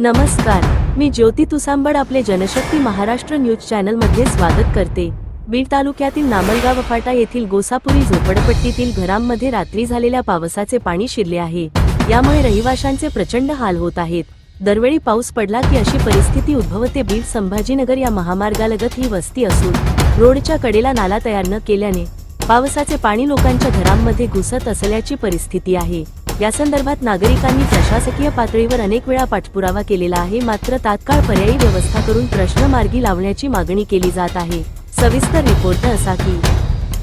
नमस्कार मी ज्योती तुसांबड आपले जनशक्ती महाराष्ट्र न्यूज चॅनलमध्ये स्वागत करते. बीड तालुक्यातील नामलगाव फाटा येथील गोसापुरी झोपडपट्टीतील घरांमध्ये रात्री झालेल्या पावसाचे पाणी शिरले आहे. यामुळे रहिवाशांचे प्रचंड हाल होत आहेत. दरवेळी पाऊस पडला की अशी परिस्थिती उद्भवते. बीड संभाजीनगर या महामार्गालगत ही वस्ती असून रोडच्या कडेला नाला तयार न केल्याने पावसाचे पाणी लोकांच्या घरांमध्ये घुसत असल्याची परिस्थिती आहे. या संदर्भात नागरिकांनी प्रशासकीय पातळीवर अनेक वेळा पाठपुरावा केलेला आहे. मात्र तात्काळ पर्यायी व्यवस्था करून प्रश्न मार्गी लावण्याची मागणी केली जात आहे. सविस्तर रिपोर्ट असा की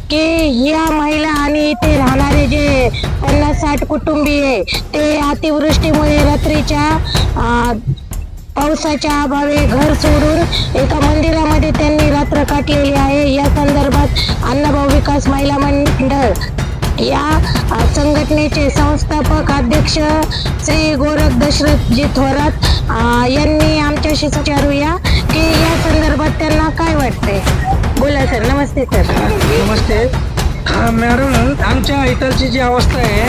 की या महिला आणि इथे राहणारे जे पन्नास साठ कुटुंबीय आहे, ते अतिवृष्टीमुळे रात्रीच्या पावसाच्या अभावे घर सोडून एका मंदिरामध्ये त्यांनी रात्र काटलेली आहे. या संदर्भात अण्णाभाऊ विकास महिला मंडळ या संघटनेचे संस्थापक अध्यक्ष श्री गोरख दशरथजी थोरात यांनी आमच्याशी विचारूया की या संदर्भात त्यांना काय वाटते बोला सर नमस्ते सर. नमस्ते. मॅडम आमच्या इतरची जी अवस्था आहे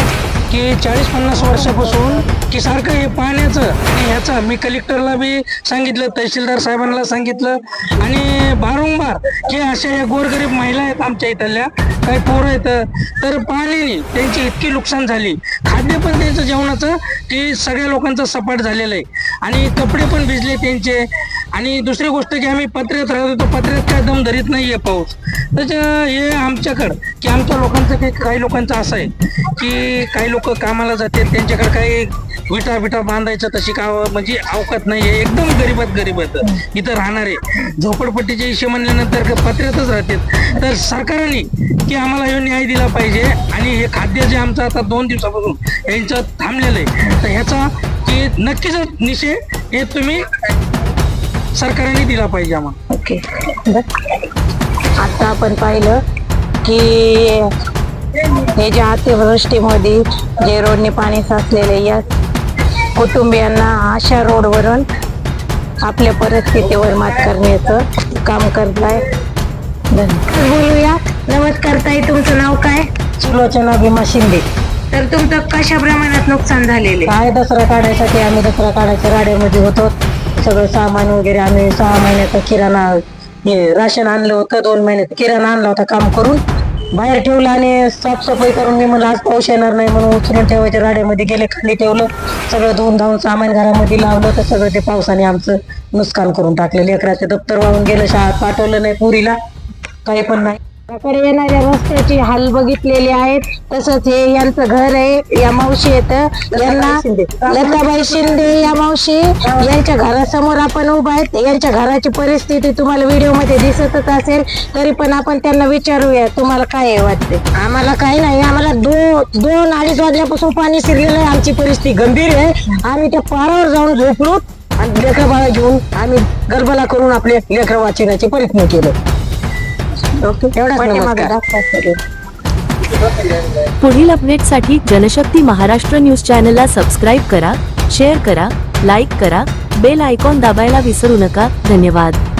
की चाळीस पन्नास वर्षापासून की सारखं हे पाण्याचं याचा मी कलेक्टरला बी सांगितलं तहसीलदार साहेबांना सांगितलं. आणि वारंवार की अशा या गोरगरीब महिला आहेत आमच्या इथल्या. काही पोरं आहेत. तर पाण्याने त्यांची इतकी नुकसान झाली. खाद्य पण त्यांचं जेवणाचं की सगळ्या लोकांचं सपाट झालेलं आहे. आणि कपडे पण भिजले त्यांचे. आणि दुसरी गोष्ट की आम्ही पत्र्यात राहतो तो पत्र्यात काय दम धरीत आहे पाऊस. त्याच्या हे आमच्याकडं की आमच्या लोकांचं काही काही लोकांचं असं आहे की काही लोक कामाला जातात त्यांच्याकडे काही विटा विटा बांधायचं तशी का म्हणजे अवकात आहे एकदम गरीबात गरीबात इथं राहणारे. झोपडपट्टीचे इशे म्हणल्यानंतर पत्र्यातच राहतात. तर सरकारने की आम्हाला हे न्याय दिला पाहिजे आणि हे खाद्य जे आमचं आता दोन दिवसापासून यांचं थांबलेलं आहे तर ह्याचा की नक्कीच निषेध हे तुम्ही सरकारने दिला पाहिजे आम्हाला. ओके. आता आपण पाहिलं की हे जे अतिवृष्टीमध्ये जे रोडने पाणी साचलेले या कुटुंबियांना अशा रोडवरून आपल्या परिस्थितीवर मात करण्याचं काम करताय. धन्यवाद. बोलूया. नमस्कार ताई तुमचं नाव काय? सुलोचना भीमा शिंदे. तर तुमचं कशा प्रमाणात नुकसान झालेले काय दसरा काढायसाठी आम्ही दसरा काढायच्या गाड्यामध्ये होतो. सगळं सामान वगैरे आम्ही सहा महिन्याचा किराणा हे राशन आणलं होतं दोन महिन्यात किराणा आणला होता काम करून. बाहेर ठेवलं आणि साफसफाई करून मी म्हणलं आज पाऊस येणार नाही म्हणून उचलून ठेवायच्या राड्यामध्ये गेले खाली ठेवलं. सगळं धुवून धावून सामान घरामध्ये लावलं तर सगळं ते पावसाने आमचं नुकसान करून टाकलं लेकराचं दप्तर वाहून गेलं शाळेत पाठवलं नाही पुरीला. काही पण नाही. कडे येणाऱ्या रस्त्याची हाल बघितलेली आहेत. तसंच हे यांचं घर आहे या मावशी येत यांना. लताबाई शिंदे. या मावशी यांच्या घरासमोर आपण उभा आहेत. यांच्या घराची परिस्थिती तुम्हाला व्हिडिओमध्ये दिसतच असेल तरी पण आपण त्यांना विचारूया तुम्हाला काय वाटते आम्हाला काही नाही आम्हाला दोन दोन अडीच वाजल्यापासून पाणी शिरलेलं आहे. आमची परिस्थिती गंभीर आहे. आम्ही त्या पारावर जाऊन झोपलो आणि लेकरं बाळा घेऊन आम्ही गर्भला करून आपले लेकरं वाचवण्याचे प्रयत्न केले. पुढील अपडेटसाठी जनशक्ती महाराष्ट्र न्यूज चॅनलला सबस्क्राईब करा शेअर करा लाईक करा बेल आयकॉन दाबायला विसरू नका. धन्यवाद.